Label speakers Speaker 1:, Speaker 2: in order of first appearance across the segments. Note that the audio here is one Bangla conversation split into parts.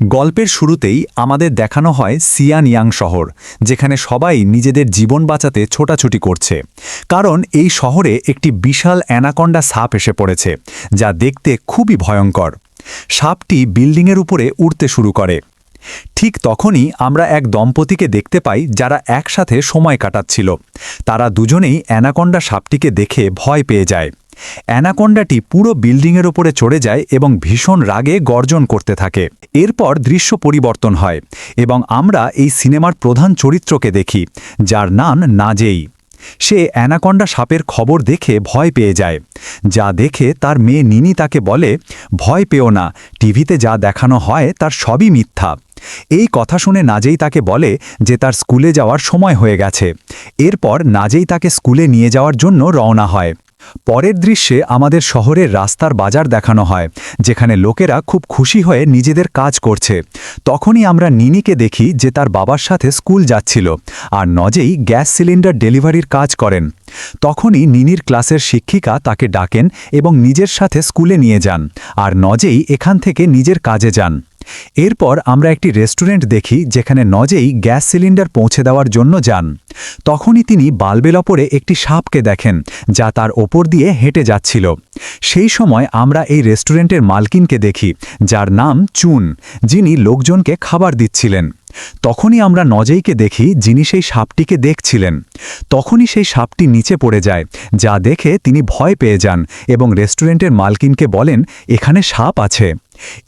Speaker 1: গল্পের শুরুতেই আমাদের দেখানো হয় সিয়ানয়াং শহর, যেখানে সবাই নিজেদের জীবন বাঁচাতে ছোটাছুটি করছে। কারণ এই শহরে একটি বিশাল অ্যানাকন্ডা সাপ এসে পড়েছে, যা দেখতে খুবই ভয়ঙ্কর। সাপটি বিল্ডিংয়ের উপরে উড়তে শুরু করে। ঠিক তখনই আমরা এক দম্পতিকে দেখতে পাই যারা একসাথে সময় কাটাচ্ছিল। তারা দুজনেই অ্যানাকন্ডা সাপটিকে দেখে ভয় পেয়ে যায়। অ্যানাকন্ডাটি পুরো বিল্ডিংয়ের ওপরে চড়ে যায় এবং ভীষণ রাগে গর্জন করতে থাকে। এরপর দৃশ্য পরিবর্তন হয় এবং আমরা এই সিনেমার প্রধান চরিত্রকে দেখি, যার নাম নাজেই। সে অ্যানাকন্ডা সাপের খবর দেখে ভয় পেয়ে যায়। যা দেখে তার মেয়ে নিনি তাকে বলে, ভয় পেও না, টিভিতে যা দেখানো হয় তার সবই মিথ্যা। এই কথা শুনে নাজেই তাকে বলে যে তার স্কুলে যাওয়ার সময় হয়ে গেছে। এরপর নাজেই তাকে স্কুলে নিয়ে যাওয়ার জন্য রওনা হয়। পরের দৃশ্যে আমাদের শহরের রাস্তার বাজার দেখানো হয়, যেখানে লোকেরা খুব খুশি হয়ে নিজেদের কাজ করছে। তখনই আমরা নিনিকে দেখি যে তার বাবার সাথে স্কুল যাচ্ছিল আর নজেই গ্যাস সিলিন্ডার ডেলিভারির কাজ করেন। তখনই নিনির ক্লাসের শিক্ষিকা তাকে ডাকেন এবং নিজের সাথে স্কুলে নিয়ে যান আর নজেই এখান থেকে নিজের কাজে যান। এরপর আমরা একটি রেস্টুরেন্ট দেখি যেখানে নজেই গ্যাস সিলিন্ডার পৌঁছে দেওয়ার জন্য যান। তখনই তিনি বাল্বের ওপরে একটি সাপকে দেখেন, যা তার ওপর দিয়ে হেঁটে যাচ্ছিল। সেই সময় আমরা এই রেস্টুরেন্টের মালকিনকে দেখি, যার নাম চুন, যিনি লোকজনকে খাবার দিচ্ছিলেন। তখনই আমরা নজেইকে দেখি যিনি সেই সাপটিকে দেখছিলেন। তখনই সেই সাপটি নিচে পড়ে যায়, যা দেখে তিনি ভয় পেয়ে যান এবং রেস্টুরেন্টের মালকিনকে বলেন, এখানে সাপ আছে।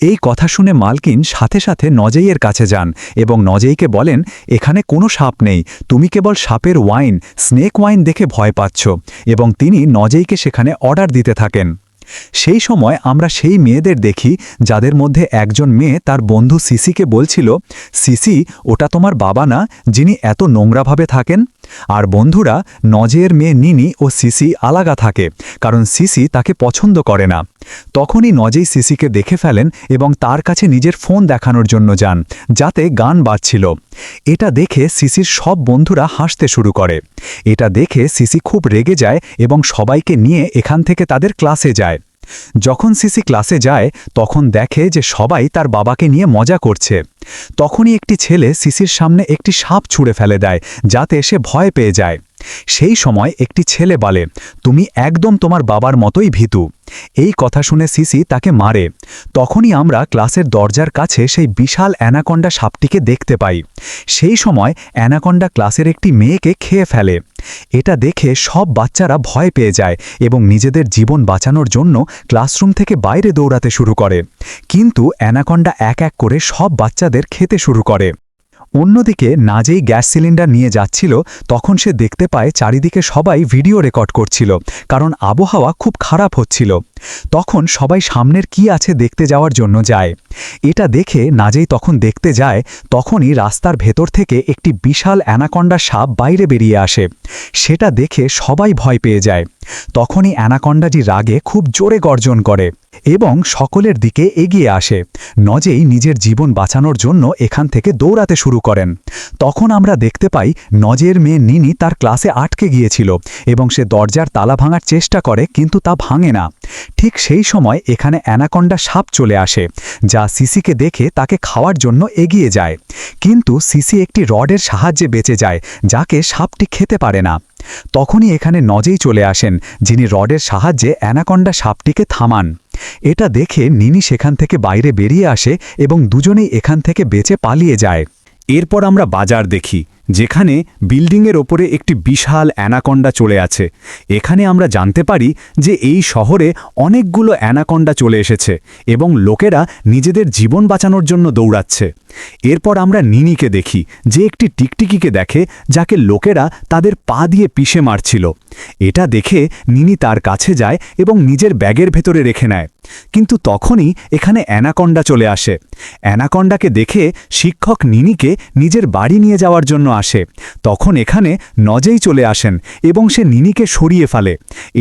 Speaker 1: এই কথা শুনে মালকিন সাথে সাথে নজেইয়ের কাছে যান এবং নজেইকে বলেন, এখানে কোনো সাপ নেই। তুমি কেবল সাপের ওয়াইন, স্নেক ওয়াইন দেখে ভয় পাচ্ছ। এবং তিনি নজেইকে সেখানে অর্ডার দিতে থাকেন। সেই সময় আমরা সেই মেয়েদের দেখি যাদের মধ্যে একজন মেয়ে তার বন্ধু সিসিকে বলছিল, সিসি, ওটা তোমার বাবা না, যিনি এত নোংরাভাবে থাকেন? আর বন্ধুরা, নজের মেয়ে নিনি ও সিসি আলাগা থাকে, কারণ সিসি তাকে পছন্দ করে না। তখনই নজেই সিসিকে দেখে ফেলেন এবং তার কাছে নিজের ফোন দেখানোর জন্য যান, যাতে গান বাজছিল। এটা দেখে সিসির সব বন্ধুরা হাসতে শুরু করে। এটা দেখে সিসি খুব রেগে যায় এবং সবাইকে নিয়ে এখান থেকে তাদের ক্লাসে যায়। যখন সিসি ক্লাসে যায়, তখন দেখে যে সবাই তার বাবাকে নিয়ে মজা করছে। তখনই একটি ছেলে সিসির সামনে একটি সাপ ছুঁড়ে ফেলে দেয়, যাতে সে ভয় পেয়ে যায়। সেই সময় একটি ছেলে বলে, তুমি একদম তোমার বাবার মতোই ভীতু। এই কথা শুনে সিসি তাকে মারে। তখনই আমরা ক্লাসের দরজার কাছে সেই বিশাল অ্যানাকন্ডা সাপটিকে দেখতে পাই। সেই সময় অ্যানাকন্ডা ক্লাসের একটি মেয়েকে খেয়ে ফেলে। এটা দেখে সব বাচ্চারা ভয় পেয়ে যায় এবং নিজেদের জীবন বাঁচানোর জন্য ক্লাসরুম থেকে বাইরে দৌড়াতে শুরু করে। কিন্তু অ্যানাকন্ডা এক এক করে সব বাচ্চাদের খেতে শুরু করে। অন্যদিকে নাজেই গ্যাস সিলিন্ডার নিয়ে যাচ্ছিল, তখন সে দেখতে পায় চারিদিকে সবাই ভিডিও রেকর্ড করছিল, কারণ আবহাওয়া খুব খারাপ হচ্ছিল। তখন সবাই সামনের কি আছে দেখতে যাওয়ার জন্য যায়। এটা দেখে না নাজেই তখন দেখতে যায়, তখনই রাস্তার ভেতর থেকে একটি বিশাল অ্যানাকন্ডা সাপ বাইরে বেরিয়ে আসে। সেটা দেখে সবাই ভয় পেয়ে যায়। তখনই অ্যানাকন্ডাটি রাগে খুব জোরে গর্জন করে এবং সকলের দিকে এগিয়ে আসে। নজেই নিজের জীবন বাঁচানোর জন্য এখান থেকে দৌড়াতে শুরু করেন। তখন আমরা দেখতে পাই নজের মেয়ে নিনি তার ক্লাসে আটকে গিয়েছিল এবং সে দরজার তালা ভাঙার চেষ্টা করে কিন্তু তা ভাঙে না। ঠিক সেই সময় এখানে অ্যানাকন্ডা সাপ চলে আসে, যা সিসিকে দেখে তাকে খাওয়ার জন্য এগিয়ে যায়। কিন্তু সিসি একটি রডের সাহায্যে বেঁচে যায়, যাকে সাপটি খেতে পারে না। তখনই এখানে নজেই চলে আসেন, যিনি রডের সাহায্যে অ্যানাকন্ডা সাপটিকে থামান। এটা দেখে নিনি সেখান থেকে বাইরে বেরিয়ে আসে এবং দুজনেই এখান থেকে বেঁচে পালিয়ে যায়।
Speaker 2: এরপর আমরা বাজার দেখি। যেখানে বিল্ডিংয়ের ওপরে একটি বিশাল অ্যানাকন্ডা চলে আছে। এখানে আমরা জানতে পারি যে এই শহরে অনেকগুলো অ্যানাকন্ডা চলে এসেছে এবং লোকেরা নিজেদের জীবন বাঁচানোর জন্য দৌড়াচ্ছে। এরপর আমরা নিনিকে দেখি যে একটি টিকটিকিকে দেখে যাকে লোকেরা তাদের পা দিয়ে পিষে মারছিল। এটা দেখে নিনি তার কাছে যায় এবং নিজের ব্যাগের ভেতরে রেখে নেয়। কিন্তু তখনই এখানে অ্যানাকন্ডা চলে আসে। অ্যানাকন্ডাকে দেখে শিক্ষক নিনিকে নিজের বাড়ি নিয়ে যাওয়ার জন্য আসে। তখন এখানে নজেই চলে আসেন এবং সে নিনিকে সরিয়ে ফেলে।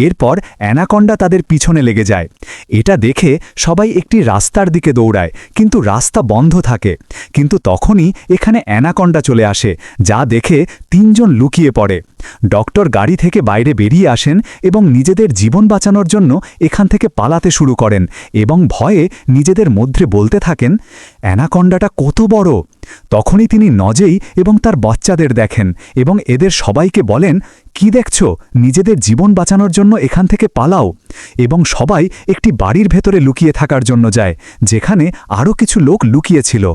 Speaker 2: এরপর অ্যানাকন্ডা তাদের পিছনে লেগে যায়। এটা দেখে সবাই একটি রাস্তার দিকে দৌড়ায়, কিন্তু রাস্তা বন্ধ থাকে। কিন্তু তখনই এখানে অ্যানাকন্ডা চলে আসে, যা দেখে তিনজন লুকিয়ে পড়ে। ডক্টর গাড়ি থেকে বাইরে বেরিয়ে আসেন এবং নিজেদের জীবন বাঁচানোর জন্য এখান থেকে পালাতে শুরু করেন এবং ভয়ে নিজেদের মধ্যে বলতে থাকেন অ্যানাকন্ডাটা কত বড়? তখনই তিনি নজেই এবং তার বাচ্চাদের দেখেন এবং এদের সবাইকে বলেন, কি দেখছ? নিজেদের জীবন বাঁচানোর জন্য এখান থেকে পালাও। এবং সবাই একটি বাড়ির ভেতরে লুকিয়ে থাকার জন্য যায়, যেখানে আরও কিছু লোক লুকিয়েছিল।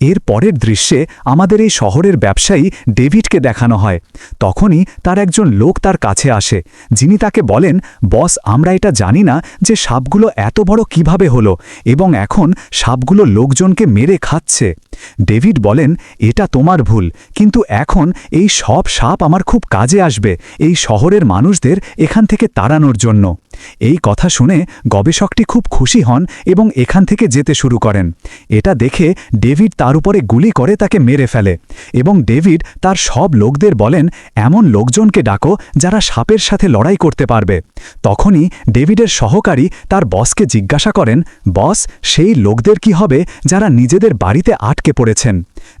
Speaker 2: এর পরের দৃশ্যে আমাদের এই শহরের ব্যবসায়ী ডেভিডকে দেখানো হয়। তখনই তার একজন লোক তার কাছে আসে, যিনি তাকে বলেন, বস, আমরা এটা জানি না যে সাপগুলো এত বড় কীভাবে হলো এবং এখন সাপগুলো লোকজনকে মেরে খাচ্ছে। ডেভিড বলেন, এটা তোমার ভুল, কিন্তু এখন এই সব সাপ আমার খুব কাজে আসবে, এই শহরের মানুষদের এখান থেকে তাড়ানোর জন্য। এই কথা শুনে গবেষকটি খুব খুশি হন এবং এখান থেকে যেতে শুরু করেন। এটা দেখে ডেভিড তার উপরে গুলি করে তাকে মেরে ফেলে এবং ডেভিড তার সব লোকদের বলেন, এমন লোকজনকে ডাকো যারা সাপের সাথে লড়াই করতে পারবে। তখনই ডেভিডের সহকারী তার বসকে জিজ্ঞাসা করেন, বস, সেই লোকদের কি হবে যারা নিজেদের বাড়িতে আটকে পড়েছেন।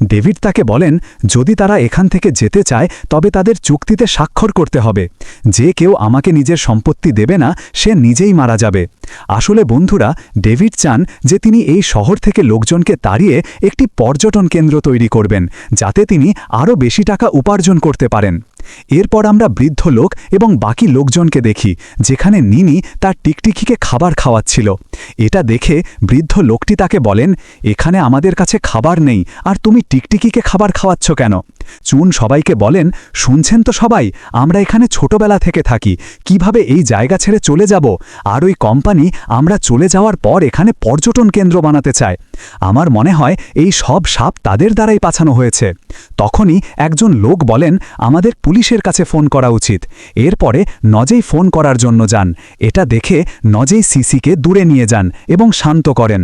Speaker 2: ডেভিড তাকে বলেন, যদি তারা এখান থেকে যেতে চায়, তবে তাদের চুক্তিতে স্বাক্ষর করতে হবে। যে কেউ আমাকে নিজের সম্পত্তি দেবে না, সে নিজেই মারা যাবে। আসলে বন্ধুরা, ডেভিড চান যে তিনি এই শহর থেকে লোকজনকে তাড়িয়ে একটি পর্যটন কেন্দ্র তৈরি করবেন, যাতে তিনি আরও বেশি টাকা উপার্জন করতে পারেন। এরপর আমরা বৃদ্ধ লোক এবং বাকি লোকজনকে দেখি, যেখানে নিনি তার টিকটিকিকে খাবার খাওয়াচ্ছিল। এটা দেখে বৃদ্ধ লোকটি তাকে বলেন, এখানে আমাদের কাছে খাবার নেই, আর তুমি টিকটিকিকে খাবার খাওয়াচ্ছ কেন? চুন সবাইকে বলেন, শুনছেন তো সবাই, আমরা এখানে ছোটবেলা থেকে থাকি, কীভাবে এই জায়গা ছেড়ে চলে যাব? আর ওই কোম্পানি আমরা চলে যাওয়ার পর এখানে পর্যটন কেন্দ্র বানাতে চায়। আমার মনে হয় এই সব সাপ তাদের দ্বারাই পাছানো হয়েছে। তখনই একজন লোক বলেন, আমাদের পুলিশের কাছে ফোন করা উচিত। এরপরে নজেই ফোন করার জন্য যান। এটা দেখে নজেই সিসিকে দূরে নিয়ে যান এবং শান্ত করেন।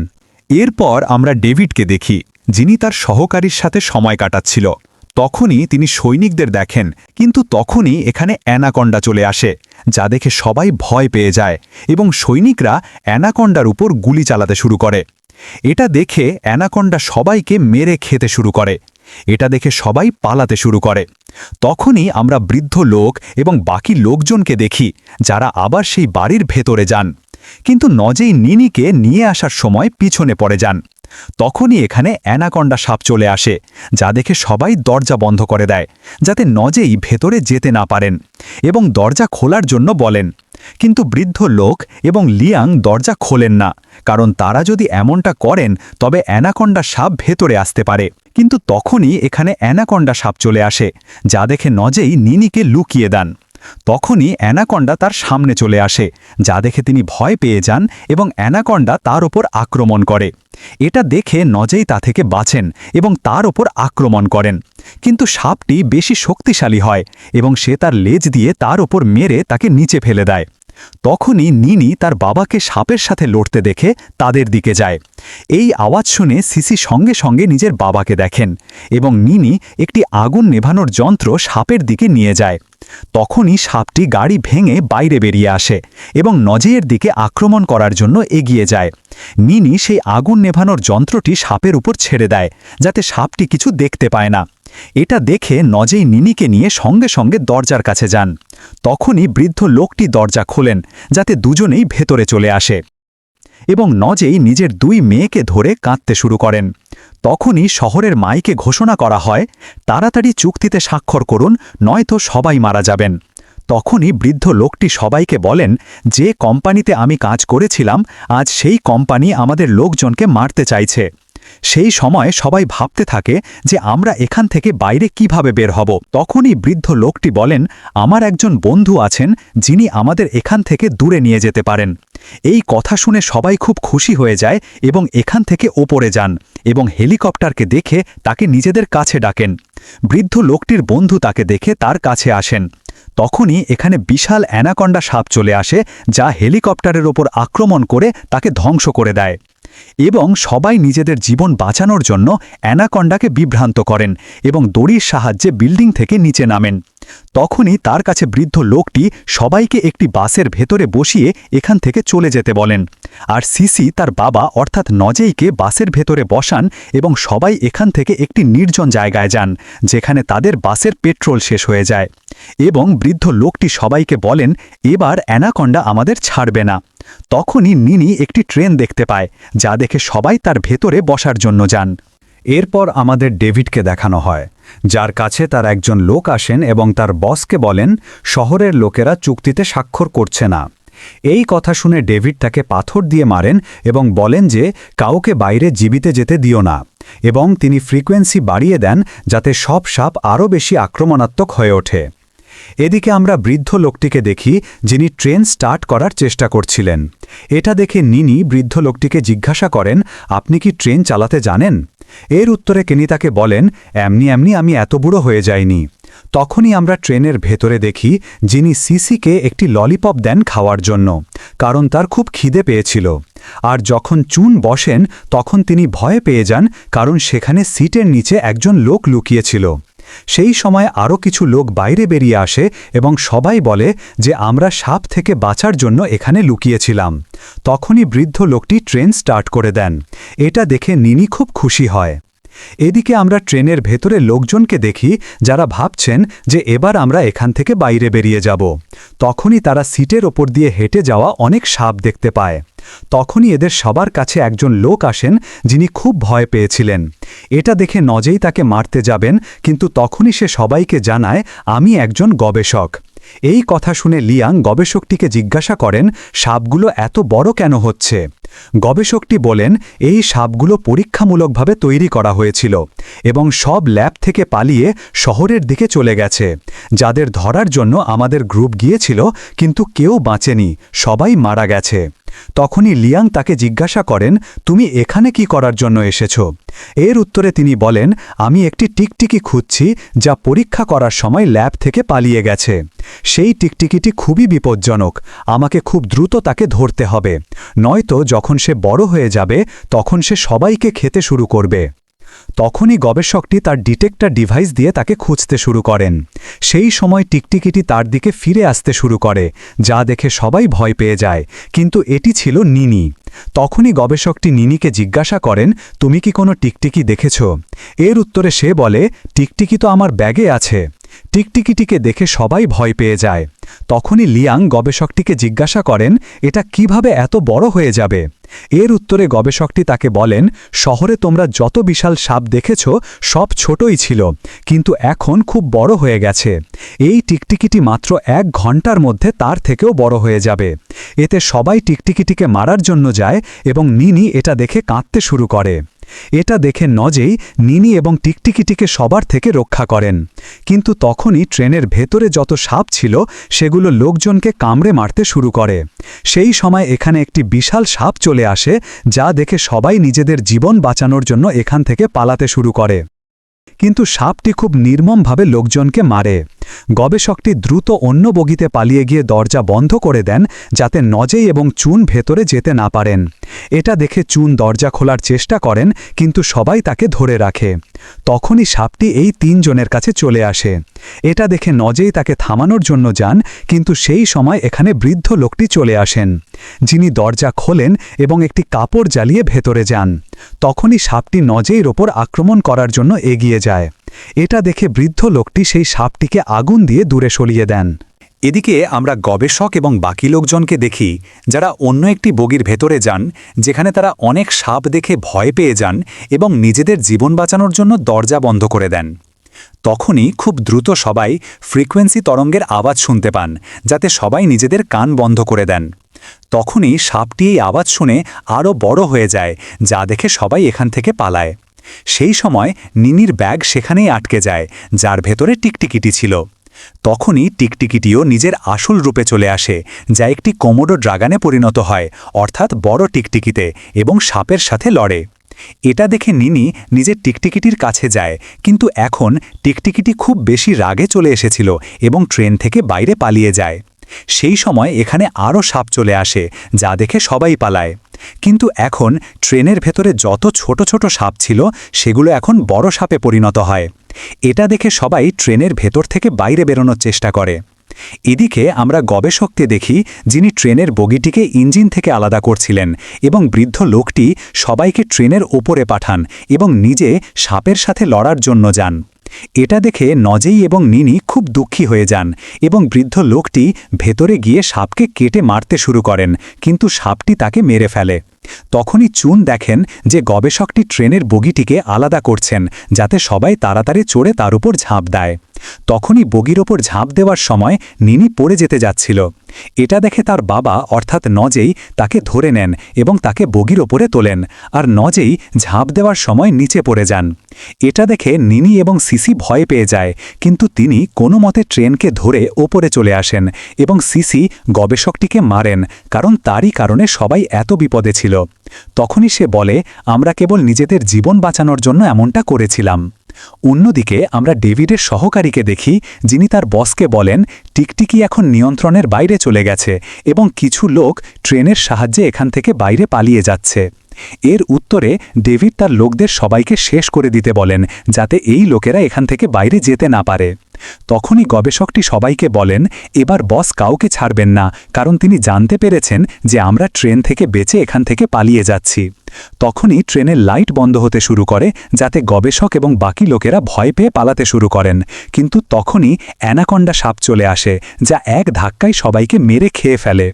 Speaker 1: এরপর আমরা ডেভিডকে দেখি, যিনি তার সহকারীর সাথে সময় কাটাচ্ছিল। তখনই তিনি সৈনিকদের দেখেন, কিন্তু তখনই এখানে অ্যানাকন্ডা চলে আসে, যা দেখে সবাই ভয় পেয়ে যায় এবং সৈনিকরা অ্যানাকন্ডার উপর গুলি চালাতে শুরু করে। এটা দেখে অ্যানাকন্ডা সবাইকে মেরে খেতে শুরু করে। এটা দেখে সবাই পালাতে শুরু করে। তখনই আমরা বৃদ্ধ লোক এবং বাকি লোকজনকে দেখি, যারা আবার সেই বাড়ির ভেতরে যান। কিন্তু নজেই নিনিকে নিয়ে আসার সময় পিছনে পড়ে যান। তখনই এখানে অ্যানাকন্ডা সাপ চলে আসে, যা দেখে সবাই দরজা বন্ধ করে দেয়, যাতে নজেই ভেতরে যেতে না পারেন এবং দরজা খোলার জন্য বলেন। কিন্তু বৃদ্ধ লোক এবং লিয়াং দরজা খোলেন না, কারণ তারা যদি এমনটা করেন, তবে অ্যানাকন্ডা সাপ ভেতরে আসতে পারে। কিন্তু তখনই এখানে অ্যানাকন্ডা সাপ চলে আসে, যা দেখে নজেই নিনিকে লুকিয়ে দেন। তখনই অ্যানাকন্ডা তার সামনে চলে আসে, যা দেখে তিনি ভয় পেয়ে যান এবং অ্যানাকন্ডা তার ওপর আক্রমণ করে। এটা দেখে নজেই তা থেকে বাঁচেন এবং তার ওপর আক্রমণ করেন। কিন্তু সাপটি বেশি শক্তিশালী হয় এবং সে তার লেজ দিয়ে তার ওপর মেরে তাকে নিচে ফেলে দেয়। তখনই নিনি তার বাবাকে সাপের সাথে লড়তে দেখে তাদের দিকে যায়। এই আওয়াজ শুনে সিসি সঙ্গে সঙ্গে নিজের বাবাকে দেখেন এবং নিনি একটি আগুন নেভানোর যন্ত্র সাপের দিকে নিয়ে যায়। তখনই সাপটি গাড়ি ভেঙে বাইরে বেরিয়ে আসে এবং নজেয়ের দিকে আক্রমণ করার জন্য এগিয়ে যায়। নিনি সেই আগুন নেভানোর যন্ত্রটি সাপের উপর ছেড়ে দেয়, যাতে সাপটি কিছু দেখতে পায় না। এটা দেখে নজেই নিনিকে নিয়ে সঙ্গে সঙ্গে দরজার কাছে যান। তখনই বৃদ্ধ লোকটি দরজা খোলেন, যাতে দুজনেই ভেতরে চলে আসে। এবং নজেই নিজের দুই মেয়েকে ধরে কাঁদতে শুরু করেন। তখনই শহরের মাইকে ঘোষণা করা হয়, তাড়াতাড়ি চুক্তিতে স্বাক্ষর করুন, নয়তো সবাই মারা যাবেন। তখনই বৃদ্ধ লোকটি সবাইকে বলেন, যে কোম্পানিতে আমি কাজ করেছিলাম, আজ সেই কোম্পানি আমাদের লোকজনকে মারতে চাইছে। সেই সময় সবাই ভাবতে থাকে যে আমরা এখান থেকে বাইরে কীভাবে বের হব। তখনই বৃদ্ধ লোকটি বলেন, আমার একজন বন্ধু আছেন যিনি আমাদের এখান থেকে দূরে নিয়ে যেতে পারেন। এই কথা শুনে সবাই খুব খুশি হয়ে যায় এবং এখান থেকে ওপরে যান এবং হেলিকপ্টারকে দেখে তাকে নিজেদের কাছে ডাকেন। বৃদ্ধ লোকটির বন্ধু তাকে দেখে তার কাছে আসেন। তখনই এখানে বিশাল অ্যানাকন্ডা সাপ চলে আসে, যা হেলিকপ্টারের ওপর আক্রমণ করে তাকে ধ্বংস করে দেয়। এবং সবাই নিজেদের জীবন বাঁচানোর জন্য অ্যানাকন্ডাকে বিভ্রান্ত করেন এবং দড়ির সাহায্যে বিল্ডিং থেকে নিচে নামেন। তখনই তার কাছে বৃদ্ধ লোকটি সবাইকে একটি বাসের ভেতরে বসিয়ে এখান থেকে চলে যেতে বলেন। আর সিসি তার বাবা অর্থাৎ নজেইকে বাসের ভেতরে বসান এবং সবাই এখান থেকে একটি নির্জন জায়গায় যান, যেখানে তাদের বাসের পেট্রোল শেষ হয়ে যায়। এবং বৃদ্ধ লোকটি সবাইকে বলেন, এবার অ্যানাকন্ডা আমাদের ছাড়বে না। তখনই নিনি একটি ট্রেন দেখতে পায়, যা দেখে সবাই তার ভেতরে বসার জন্য যান। এরপর আমাদের ডেভিডকে দেখানো হয়, যার কাছে তার একজন লোক আসেন এবং তার বসকে বলেন, শহরের লোকেরা চুক্তিতে স্বাক্ষর করছে না। এই কথা শুনে ডেভিড তাকে পাথর দিয়ে মারেন এবং বলেন যে, কাউকে বাইরে জীবিতে যেতে দিও না। এবং তিনি ফ্রিকোয়েন্সি বাড়িয়ে দেন, যাতে সব সাপ আরও বেশি আক্রমণাত্মক হয়ে ওঠে। এদিকে আমরা বৃদ্ধ লোকটিকে দেখি যিনি ট্রেন স্টার্ট করার চেষ্টা করছিলেন। এটা দেখে নিনি বৃদ্ধ লোকটিকে জিজ্ঞাসা করেন, আপনি কি ট্রেন চালাতে জানেন? এর উত্তরে কেনি তাকে বলেন, এমনি এমনি আমি এত বুড়ো হয়ে যাইনি। তখনই আমরা ট্রেনের ভেতরে দেখি যিনি সিসিকে একটি ললিপপ দেন খাওয়ার জন্য, কারণ তার খুব খিদে পেয়েছিল। আর যখন চুন বসেন, তখন তিনি ভয়ে পেয়ে যান, কারণ সেখানে সিটের নিচে একজন লোক লুকিয়েছিল। সেই সময় আরও কিছু লোক বাইরে বেরিয়ে আসে এবং সবাই বলে যে আমরা সাপ থেকে বাঁচার জন্য এখানে লুকিয়েছিলাম। তখনই বৃদ্ধ লোকটি ট্রেন স্টার্ট করে দেন। এটা দেখে নিনি খুব খুশি হয়। এদিকে আমরা ট্রেনের ভেতরে লোকজনকে দেখি যারা ভাবছেন যে এবার আমরা এখান থেকে বাইরে বেরিয়ে যাব। তখনই তারা সিটের ওপর দিয়ে হেঁটে যাওয়া অনেক সাপ দেখতে পায়। তখনই এদের সবার কাছে একজন লোক আসেন যিনি খুব ভয় পেয়েছিলেন। এটা দেখে নজেই তাকে মারতে যাবেন, কিন্তু তখনই সে সবাইকে জানায়, আমি একজন গবেষক। এই কথা শুনে লিয়াং গবেষকটিকে জিজ্ঞাসা করেন, সাপগুলো এত বড় কেন হচ্ছে? গবেষকটি বলেন, এই সাপগুলো পরীক্ষামূলকভাবে তৈরি করা হয়েছিল এবং সব ল্যাব থেকে পালিয়ে শহরের দিকে চলে গেছে। যাদের ধরার জন্য আমাদের গ্রুপ গিয়েছিল, কিন্তু কেউ বাঁচেনি, সবাই মারা গেছে। তখনই লিয়াং তাকে জিজ্ঞাসা করেন, তুমি এখানে কি করার জন্য এসেছ? এর উত্তরে তিনি বলেন, আমি একটি টিকটিকি খুঁজছি যা পরীক্ষা করার সময় ল্যাব থেকে পালিয়ে গেছে। সেই টিকটিকিটি খুবই বিপজ্জনক। আমাকে খুব দ্রুত তাকে ধরতে হবে। নয়তো যখন সে বড় হয়ে যাবে, তখন সে সবাইকে খেতে শুরু করবে। তখনই গবেষকটি তার ডিটেক্টর ডিভাইস দিয়ে তাকে খুঁজতে শুরু করেন। সেই সময় টিকটিকিটি তার দিকে ফিরে আসতে শুরু করে, যা দেখে সবাই ভয় পেয়ে যায়, কিন্তু এটি ছিল নিনি। তখনই গবেষকটি নিনিকে জিজ্ঞাসা করেন, তুমি কি কোনো টিকটিকি দেখেছ? এর উত্তরে সে বলে, টিকটিকি তো আমার ব্যাগে আছে। টিকটিকিটিকে দেখে সবাই ভয় পেয়ে যায়। তখনই লিয়াং গবেষকটিকে জিজ্ঞাসা করেন, এটা কীভাবে এত বড় হয়ে যাবে? এর উত্তরে গবেষকটি তাকে বলেন, শহরে তোমরা যত বিশাল সাপ দেখেছ, সব ছোটই ছিল, কিন্তু এখন খুব বড় হয়ে গেছে। এই টিকটিকিটি মাত্র এক ঘণ্টার মধ্যে তার থেকেও বড় হয়ে যাবে। এতে সবাই টিকটিকিটিকে মারার জন্য যায় এবং নিনি এটা দেখে কাঁদতে শুরু করে। এটা দেখে নজেই নিনি এবং টিকটিকিটিকে সবার থেকে রক্ষা করেন। কিন্তু তখনই ট্রেনের ভেতরে যত সাপ ছিল, সেগুলো লোকজনকে কামড়ে মারতে শুরু করে। সেই সময় এখানে একটি বিশাল সাপ চলে আসে, যা দেখে সবাই নিজেদের জীবন বাঁচানোর জন্য এখান থেকে পালাতে শুরু করে। কিন্তু সাপটি খুব নির্মমভাবে লোকজনকে মারে। গবেষকটি দ্রুত অন্য বগিতে পালিয়ে গিয়ে দরজা বন্ধ করে দেন যাতে নজেই এবং চুন ভেতরে যেতে না পারেন। এটা দেখে চুন দরজা খোলার চেষ্টা করেন, কিন্তু সবাই তাকে ধরে রাখে। তখনই সাপটি এই তিনজনের কাছে চলে আসে। এটা দেখে নজেই তাকে থামানোর জন্য যান, কিন্তু সেই সময় এখানে বৃদ্ধ লোকটি চলে আসেন। যিনি দরজা খোলেন এবং একটি কাপড় জ্বালিয়ে ভেতরে যান। তখনই সাপটি নজেইর ওপর আক্রমণ করার জন্য এগিয়ে যায়। এটা দেখে বৃদ্ধ লোকটি সেই সাপটিকে আগুন দিয়ে দূরে সরিয়ে দেন। এদিকে আমরা গবেষক এবং বাকি লোকজনকে দেখি, যারা অন্য একটি বগির ভেতরে যান, যেখানে তারা অনেক সাপ দেখে ভয় পেয়ে যান এবং নিজেদের জীবন বাঁচানোর জন্য দরজা বন্ধ করে দেন। তখনই খুব দ্রুত সবাই ফ্রিকোয়েন্সি তরঙ্গের আওয়াজ শুনতে পান, যাতে সবাই নিজেদের কান বন্ধ করে দেন। তখনই সাপটি এই আওয়াজ শুনে আরও বড় হয়ে যায়, যা দেখে সবাই এখান থেকে পালায়। সেই সময় নিনির ব্যাগ সেখানেই আটকে যায়, যার ভেতরে টিকটিকিটি ছিল। তখনই টিকটিকিটিও নিজের আসল রূপে চলে আসে, যা একটি কোমোডো ড্রাগানে পরিণত হয়, অর্থাৎ বড় টিকটিকিতে এবং সাপের সাথে লড়ে। এটা দেখে নিনি নিজের টিকটিকিটির কাছে যায়, কিন্তু এখন টিকটিকিটি খুব বেশি রাগে চলে এসেছিল এবং ট্রেন থেকে বাইরে পালিয়ে যায়। সেই সময় এখানে আরও সাপ চলে আসে, যা দেখে সবাই পালায়। কিন্তু এখন ট্রেনের ভেতরে যত ছোট ছোট সাপ ছিল, সেগুলো এখন বড় সাপে পরিণত হয়। এটা দেখে সবাই ট্রেনের ভেতর থেকে বাইরে বেরোনোর চেষ্টা করে। এদিকে আমরা গবেষককে দেখি যিনি ট্রেনের বগিটিকে ইঞ্জিন থেকে আলাদা করছিলেন এবং বৃদ্ধ লোকটি সবাইকে ট্রেনের ওপরে পাঠান এবং নিজে সাপের সাথে লড়ার জন্য যান। এটা দেখে নজেই এবং নিনি খুব দুঃখী হয়ে যান এবং বৃদ্ধ লোকটি ভেতরে গিয়ে সাপকে কেটে মারতে শুরু করেন, কিন্তু সাপটি তাকে মেরে ফেলে। তখনই চুন দেখেন যে গবেষকটি ট্রেনের বগিটিকে আলাদা করছেন, যাতে সবাই তাড়াতাড়ি চড়ে তার উপর ঝাঁপ দেয়। তখনই বগির ওপর ঝাঁপ দেওয়ার সময় নিনি পড়ে যেতে যাচ্ছিল। এটা দেখে তার বাবা অর্থাৎ নজেই তাকে ধরে নেন এবং তাকে বগির ওপরে তোলেন আর নজেই ঝাঁপ দেওয়ার সময় নিচে পড়ে যান। এটা দেখে নিনি এবং সিসি ভয় পেয়ে যায়, কিন্তু তিনি কোনো মতে ট্রেনকে ধরে ওপরে চলে আসেন এবং সিসি গবেষকটিকে মারেন কারণ তারই কারণে সবাই এত বিপদে ছিল। তখনই সে বলে, আমরা কেবল নিজেদের জীবন বাঁচানোর জন্য এমনটা করেছিলাম। অন্যদিকে, আমরা ডেভিডের সহকারীকে দেখি, যিনি তার বসকে বলেন, টিকটিকি এখন নিয়ন্ত্রণের বাইরে চলে গেছে এবং কিছু লোক ট্রেনের সাহায্যে এখান থেকে বাইরে পালিয়ে যাচ্ছে। এর উত্তরে ডেভিড তার লোকদের সবাইকে শেষ করে দিতে বলেন, যাতে এই লোকেরা এখান থেকে বাইরে যেতে না পারে। তখনই গবেষকটি সবাইকে বলেন, এবার বস কাউকে ছাড়বেন না, কারণ তিনি জানতে পেরেছেন যে আমরা ট্রেন থেকে বেঁচে এখান থেকে পালিয়ে যাচ্ছি। তখনই ট্রেনের লাইট বন্ধ হতে শুরু করে, যাতে গবেষক এবং বাকি লোকেরা ভয় পেয়ে পালাতে শুরু করেন। কিন্তু তখনই অ্যানাকন্ডা সাপ চলে আসে, যা এক ধাক্কায় সবাইকে মেরে খেয়ে ফেলে।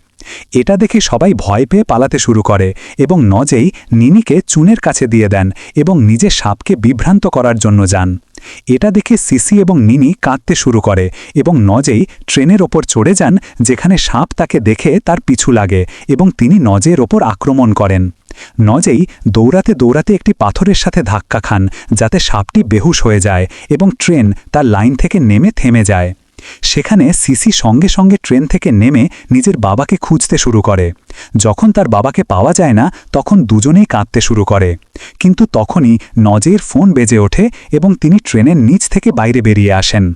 Speaker 1: এটা দেখে সবাই ভয় পেয়ে পালাতে শুরু করে এবং নজেই নিনিকে চুনের কাছে দিয়ে দেন এবং নিজে সাপকে বিভ্রান্ত করার জন্য যান। এটা দেখে সিসি এবং নিনি কাঁদতে শুরু করে এবং নজেই ট্রেনের ওপর চড়ে যান যেখানে সাপ তাকে দেখে তার পিছু লাগে এবং তিনি নজের ওপর আক্রমণ করেন। নজেই দৌড়াতে দৌড়াতে একটি পাথরের সাথে ধাক্কা খান যাতে সাপটি বেহুশ হয়ে যায় এবং ট্রেন তার লাইন থেকে নেমে থেমে যায়। সেখানে সিসি সঙ্গে সঙ্গে ট্রেন থেকে নেমে নিজের বাবাকে খুঁজতে শুরু করে। যখন তার বাবাকে পাওয়া যায় না, তখন দুজনেই কাঁদতে শুরু করে। কিন্তু তখনই নজের ফোন বেজে ওঠে এবং তিনি ট্রেনের নিচ থেকে বাইরে বেরিয়ে আসেন।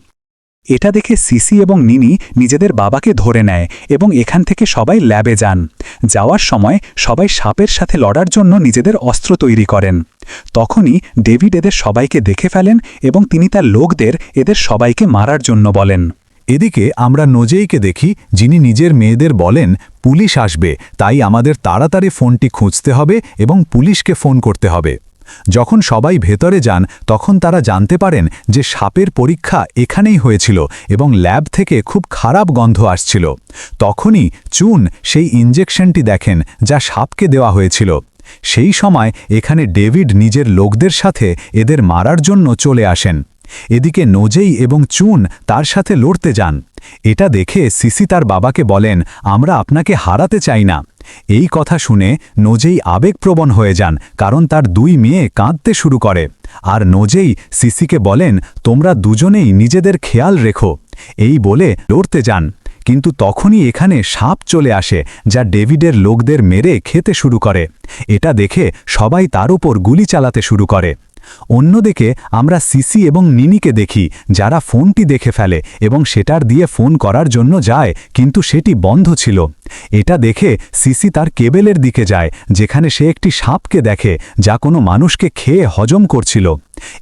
Speaker 1: এটা দেখে সিসি এবং নিনি নিজেদের বাবাকে ধরে নেয় এবং এখান থেকে সবাই ল্যাবে যান। যাওয়ার সময় সবাই সাপের সাথে লড়ার জন্য নিজেদের অস্ত্র তৈরি করেন। তখনই ডেভিড এদের সবাইকে দেখে ফেলেন এবং তিনি তার লোকদের এদের সবাইকে মারার জন্য বলেন।
Speaker 2: এদিকে আমরা নজেইকে দেখি, যিনি নিজের মেয়েদের বলেন, পুলিশ আসবে, তাই আমাদের তাড়াতাড়ি ফোনটি খুঁজতে হবে এবং পুলিশকে ফোন করতে হবে। যখন সবাই ভেতরে যান, তখন তারা জানতে পারেন যে সাপের পরীক্ষা এখানেই হয়েছিল এবং ল্যাব থেকে খুব খারাপ গন্ধ আসছিল। তখনই চুন সেই ইঞ্জেকশনটি দেখেন যা সাপকে দেওয়া হয়েছিল। সেই সময় এখানে ডেভিড নিজের লোকদের সাথে এদের মারার জন্য চলে আসেন। এদিকে নজেই এবং চুন তার সাথে লড়তে যান। এটা দেখে সিসি তার বাবাকে বলেন, আমরা আপনাকে হারাতে চাই না। এই কথা শুনে নজেই আবেগপ্রবণ হয়ে যান, কারণ তার দুই মেয়ে কাঁদতে শুরু করে। আর নজেই সিসিকে বলেন, তোমরা দুজনেই নিজেদের খেয়াল রেখো। এই বলে লড়তে যান। কিন্তু তখনই এখানে সাপ চলে আসে, যা ডেভিডের লোকদের মেরে খেতে শুরু করে। এটা দেখে সবাই তার উপর গুলি চালাতে শুরু করে। অন্যদিকে, আমরা সিসি এবং নিনিকে দেখি, যারা ফোনটি দেখে ফেলে এবং সেটার দিয়ে ফোন করার জন্য যায়, কিন্তু সেটি বন্ধ ছিল। এটা দেখে সিসি তার কেবেলের দিকে যায়, যেখানে সে একটি সাপকে দেখে, যা কোনো মানুষকে খেয়ে হজম করছিল।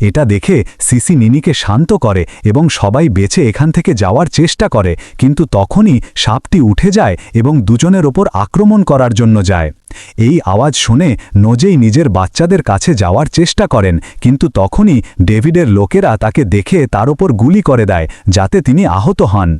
Speaker 2: এটা দেখে সিসি নিনিকে শান্ত করে এবং সবাই বেঁচে এখান থেকে যাওয়ার চেষ্টা করে, কিন্তু তখনই সাপটি উঠে যায় এবং দুজনের ওপর আক্রমণ করার জন্য যায়। এই আওয়াজ শুনে নজেই নিজের বাচ্চাদের কাছে যাওয়ার চেষ্টা করেন, কিন্তু তখনই ডেভিডের লোকেরা তাকে দেখে তার ওপর গুলি করে দেয়, যাতে তিনি আহত হন।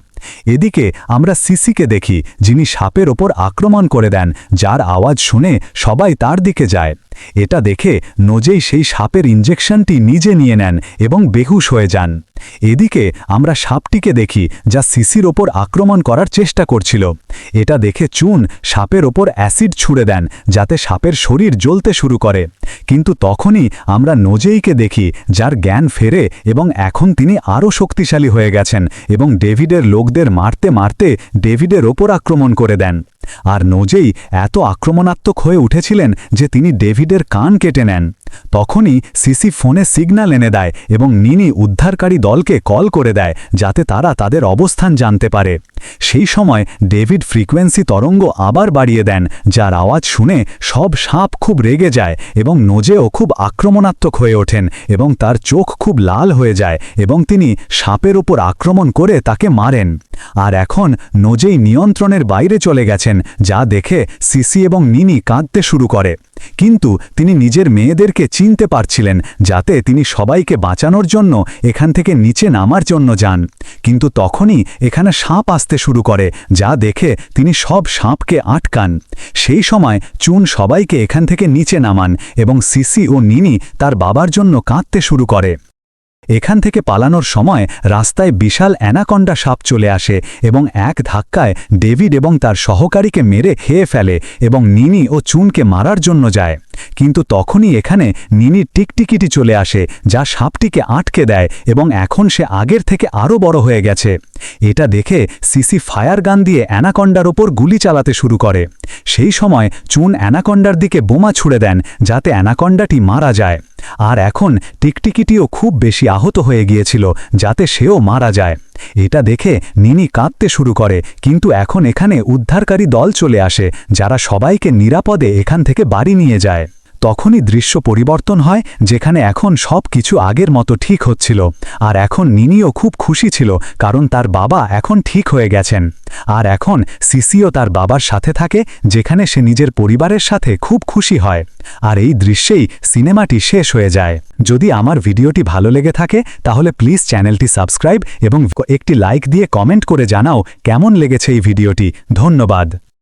Speaker 2: এদিকে আমরা সিসিকে দেখি, যিনি সাপের ওপর আক্রমণ করে দেন, যার আওয়াজ শুনে সবাই তার দিকে যায়। এটা দেখে নজেই সেই সাপের ইঞ্জেকশনটি নিজে নিয়ে নেন এবং বেহুশ হয়ে যান। এদিকে আমরা সাপটিকে দেখি, যা সিসির ওপর আক্রমণ করার চেষ্টা করছিল। এটা দেখে চুন সাপের ওপর অ্যাসিড ছুড়ে দেন, যাতে সাপের শরীর জ্বলতে শুরু করে। কিন্তু তখনই আমরা নজেইকে দেখি, যার জ্ঞান ফেরে এবং এখন তিনি আরও শক্তিশালী হয়ে গেছেন এবং ডেভিডের লোকদের মারতে মারতে ডেভিডের ওপর আক্রমণ করে দেন। আর নজেই এত আক্রমণাত্মক হয়ে উঠেছিলেন যে তিনি ডেভিডের কান কেটে নেন। তখনই সিসি ফোনে সিগন্যাল এনে দেয় এবং নিনি উদ্ধারকারী দলকে কল করে দেয় যাতে তারা তাদের অবস্থান জানতে পারে। সেই সময় ডেভিড ফ্রিকোয়েন্সি তরঙ্গ আবার বাড়িয়ে দেন, যার আওয়াজ শুনে সব সাপ খুব রেগে যায় এবং নোজেও খুব আক্রমণাত্মক হয়ে ওঠেন এবং তার চোখ খুব লাল হয়ে যায় এবং তিনি সাপের ওপর আক্রমণ করে তাকে মারেন। আর এখন নোজেই নিয়ন্ত্রণের বাইরে চলে গেছেন, যা দেখে সিসি এবং নিনি কাঁদতে শুরু করে। কিন্তু তিনি নিজের মেয়েদেরকে চিনতে পারছিলেন, যাতে তিনি সবাইকে বাঁচানোর জন্য এখান থেকে নিচে নামার জন্য যান। কিন্তু তখনই এখানে সাপ আসতে শুরু করে, যা দেখে তিনি সব সাপকে আটকান। সেই সময় চুন সবাইকে এখান থেকে নিচে নামান এবং সিসি ও নিনি তার বাবার জন্য কাঁদতে শুরু করে। এখান থেকে পালানোর সময় রাস্তায় বিশাল অ্যানাকন্ডা সাপ চলে আসে এবং এক ধাক্কায় ডেভিড এবং তার সহকারীকে মেরে খেয়ে ফেলে এবং নিনি ও চুনকে মারার জন্য যায়। কিন্তু তখনই এখানে নিনির টিকটিকিটি চলে আসে, যা সাপটিকে আটকে দেয় এবং এখন সে আগের থেকে আরও বড় হয়ে গেছে। এটা দেখে সিসি ফায়ার গান দিয়ে অ্যানাকন্ডার ওপর গুলি চালাতে শুরু করে। সেই সময় চুন অ্যানাকন্ডার দিকে বোমা ছুড়ে দেন যাতে অ্যানাকন্ডাটি মারা যায়। আর এখন টিকটিকিটিও খুব বেশি আহত হয়ে গিয়েছিল যাতে সেও মারা যায়। এটা দেখে নিনি কাঁদতে শুরু করে, কিন্তু এখন এখানে উদ্ধারকারী দল চলে আসে, যারা সবাইকে নিরাপদে এখান থেকে বাড়ি নিয়ে যায়। তখনই দৃশ্য পরিবর্তন হয়, যেখানে এখন সব কিছু আগের মতো ঠিক হচ্ছিল। আর এখন নিনিও খুব খুশি ছিল, কারণ তার বাবা এখন ঠিক হয়ে গেছেন। আর এখন সিসিও তার বাবার সাথে থাকে, যেখানে সে নিজের পরিবারের সাথে খুব খুশি হয়। আর এই দৃশ্যেই সিনেমাটি শেষ হয়ে যায়। যদি আমার ভিডিওটি ভালো লেগে থাকে, তাহলে প্লিজ চ্যানেলটি সাবস্ক্রাইব এবং একটি লাইক দিয়ে কমেন্ট করে জানাও কেমন লেগেছে এই ভিডিওটি। ধন্যবাদ।